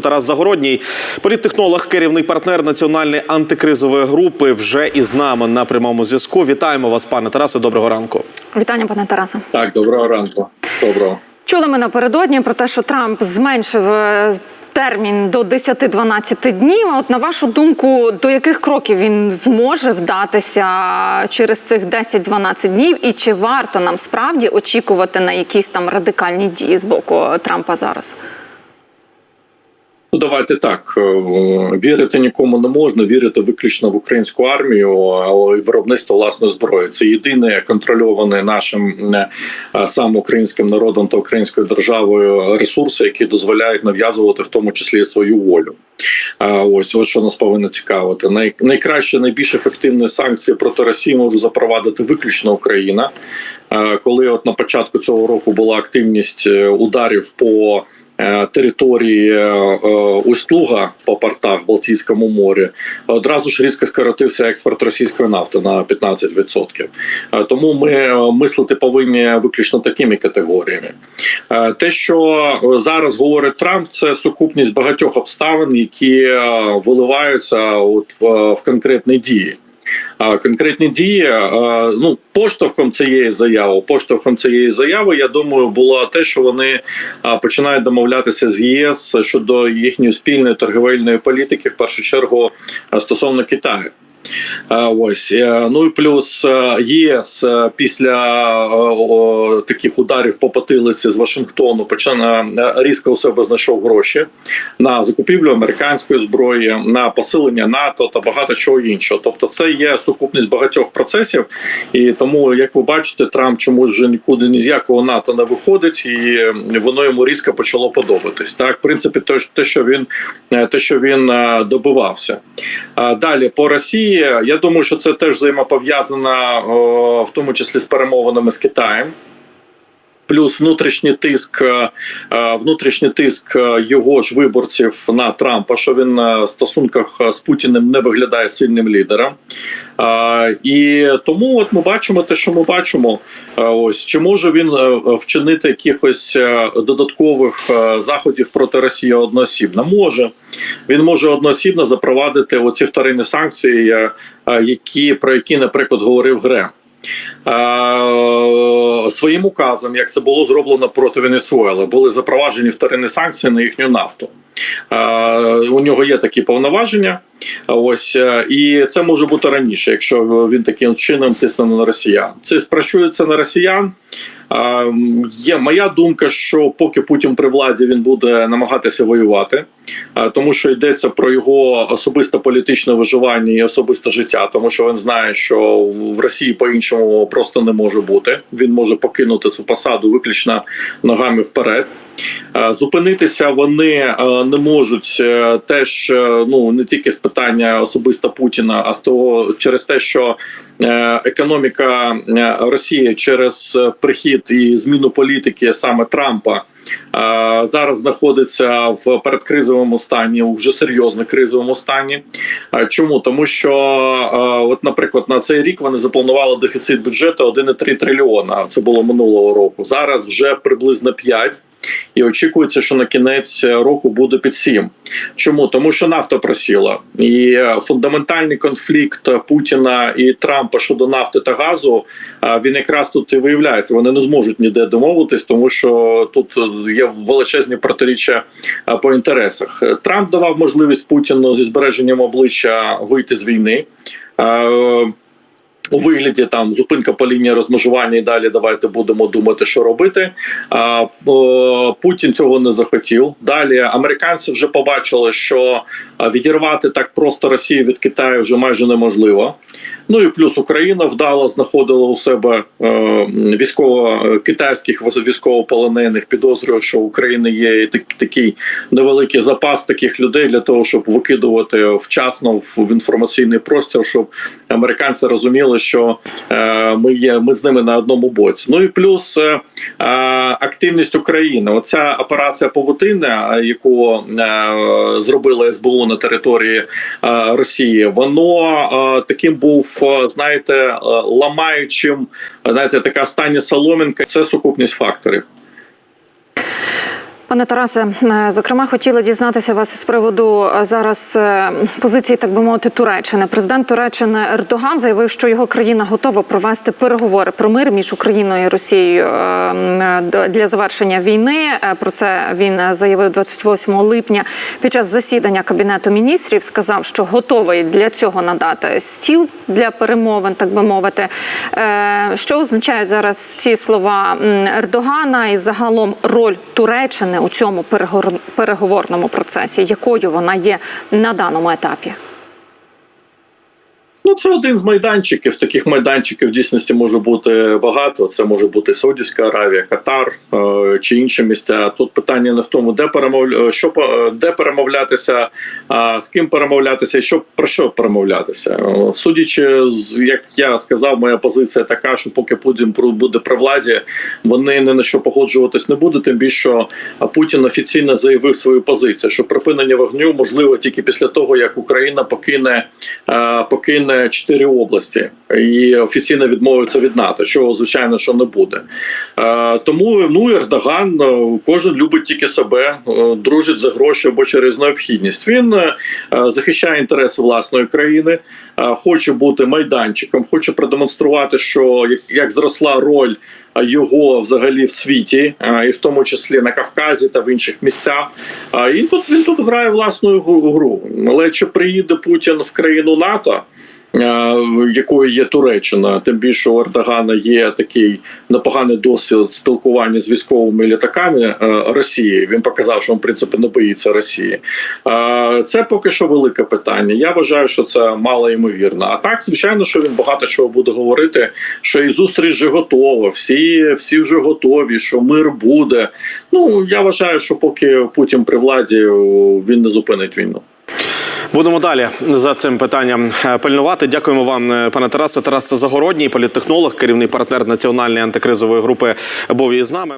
Тарас Загородній, політтехнолог, керівний партнер національної антикризової групи, вже із нами на прямому зв'язку. Вітаємо вас, пане Тарасе. Доброго ранку. Вітання, пане Тарасе. Так, доброго ранку. Доброго. Чули ми напередодні про те, що Трамп зменшив е, термін до 10-12 днів. А От на вашу думку, до яких кроків він зможе вдатися через цих 10-12 днів, і чи варто нам справді очікувати на якісь там радикальні дії з боку Трампа зараз? Ну, давайте так. е, Вірити нікому не можна, вірити виключно в українську армію але виробництво власної зброї. Це єдине контрольоване нашим е, сам українським народом та українською державою ресурси, які дозволяють нав'язувати в тому числі свою волю. Ось от що нас повинно цікавити. Най, найкраще, найбільш ефективні санкції проти Росії може запровадити виключно Україна. Коли от на початку цього року була активність е, ударів по території е, е, по портах в Балтійському морі, одразу ж різко скоротився експорт російської нафти на 15%. Е, Тому ми е, мислити повинні виключно такими категоріями. Е, Те, що е, зараз говорить Трамп, це сукупність багатьох обставин, які е, виливаються от в конкретні дії. Конкретні дії, е, ну поштовхом цієї заяви, поштовхом цієї заяви, я думаю, було те, що вони починають домовлятися з ЄС щодо їхньої спільної торговельної політики, в першу чергу стосовно Китаю. Ось е, ну і плюс е, ЄС е, після таких ударів по потилиці з Вашингтону почав різко у себе знайшов гроші на закупівлю американської зброї, на посилення НАТО та багато чого іншого. Тобто, це є сукупність багатьох процесів, і тому, як ви бачите, Трамп чомусь вже нікуди ні з якого НАТО не виходить, і воно йому різко почало подобатись. Так, в принципі, те, що він те, що він добивався. Далі по Росії, я думаю, що це теж взаємопов'язано, в тому числі з перемовинами з Китаєм. Плюс внутрішній тиск, е, е, внутрішній тиск е, його ж виборців на Трампа, що він в стосунках з Путіним не виглядає сильним лідером. І тому, от ми бачимо те, що ми бачимо. Ось чи може він вчинити якихось додаткових заходів проти Росії одноосібно? Може. Він може одноосібно запровадити оці вторинні санкції, які про які, наприклад, говорив Грем. Е, Своїм указом, як це було зроблено проти Венесуели, були запроваджені вторинні санкції на їхню нафту. Е, У нього є такі повноваження. Ось е, і це може бути раніше, якщо він таким чином тисне на росіян. Це спрацюється на росіян. Е, Є моя думка, що поки Путін при владі він буде намагатися воювати, е, тому що йдеться про його особисте політичне виживання і особисте життя, тому що він знає, що в Росії по-іншому просто не може бути. Він може покинути цю посаду виключно ногами вперед. Е, Зупинитися вони е, не можуть теж ну не тільки з питання особисто Путіна, а з того через те, що економіка е, Росії через е, прихід і зміну політики саме Трампа. е, Зараз знаходиться в передкризовому стані, у вже серйозно кризовому стані. Е, Чому тому, що е, от, наприклад, на цей рік вони запланували дефіцит бюджету 1,3 трильйона. Це було минулого року. Зараз вже приблизно 5. І очікується, що на кінець року буде під 7. Чому? Тому що нафта просіла, і фундаментальний конфлікт Путіна і Трампа щодо нафти та газу він якраз тут і виявляється. Вони не зможуть ніде домовитись, тому що тут є величезні протиріччя по інтересах. Трамп давав можливість Путіну зі збереженням обличчя вийти з війни. У вигляді там зупинка по лінії розмежування і далі давайте будемо думати, що робити. А, о, Путін цього не захотів. Далі американці вже побачили, що відірвати так просто Росію від Китаю вже майже неможливо. Ну і плюс Україна вдало знаходила у себе е, військово китайських військовополонених. Підозрюю, що в України є так, такий невеликий запас таких людей для того, щоб викидувати вчасно в, інформаційний простір, щоб американці розуміли, що е, ми є ми з ними на одному боці. Ну і плюс е, активність України. Оця операція Павутина, яку зробила СБУ на території Росії, воно таким був, знаєте, е, ламаючим, знаєте, така остання соломінка. Це сукупність факторів. Пане Тарасе, е, зокрема, хотіла дізнатися вас з приводу е, зараз е, позиції, так би мовити, Туреччини. Президент Туреччини Ердоган заявив, що його країна готова провести переговори про мир між Україною і Росією для завершення війни. Про це він заявив 28 липня під час засідання кабінету міністрів. Сказав, що готовий для цього надати стіл для перемовин, так би мовити. Що означають зараз ці слова Ердогана і загалом роль Туреччини у цьому переговорному процесі, якою вона є на даному етапі? Ну, це один з майданчиків. Таких майданчиків в дійсності може бути багато. Це може бути Саудівська Аравія, Катар е, чи інші місця. Тут питання не в тому, де перемовля... що по- де перемовлятися, а з ким перемовлятися, і що про що перемовлятися. Судячи з як я сказав, моя позиція така, що поки Путін буде при владі, вони ні на що погоджуватись не будуть. Тим більше що Путін офіційно заявив свою позицію, що припинення вогню можливо тільки після того, як Україна покине е, покине чотири області і офіційно відмовиться від НАТО, чого звичайно що не буде. Е, Тому ну Ердоган е, кожен любить тільки себе, е, дружить за гроші або через необхідність. Він захищає інтереси власної країни, хоче бути майданчиком, хоче продемонструвати, що як, зросла роль його взагалі в світі, і в тому числі на Кавказі та в інших місцях. Він тут він тут грає власну гру. Але чи приїде Путін в країну НАТО? Е, Якою є Туреччина, тим більше у Ердогана є такий непоганий досвід спілкування з військовими літаками е, Росії. Він показав, що він в принципі не боїться Росії. Е, Це поки що велике питання. Я вважаю, що це мало ймовірно. А так, звичайно, що він багато чого буде говорити. Що і зустріч вже готова, всі, всі вже готові, що мир буде. Ну я вважаю, що поки Путін при владі він не зупинить війну. Будемо далі за цим питанням е, пильнувати. Дякуємо вам, е, пане Тарасе. Тарас Загородній, політтехнолог, керівний партнер національної антикризової групи був із нами.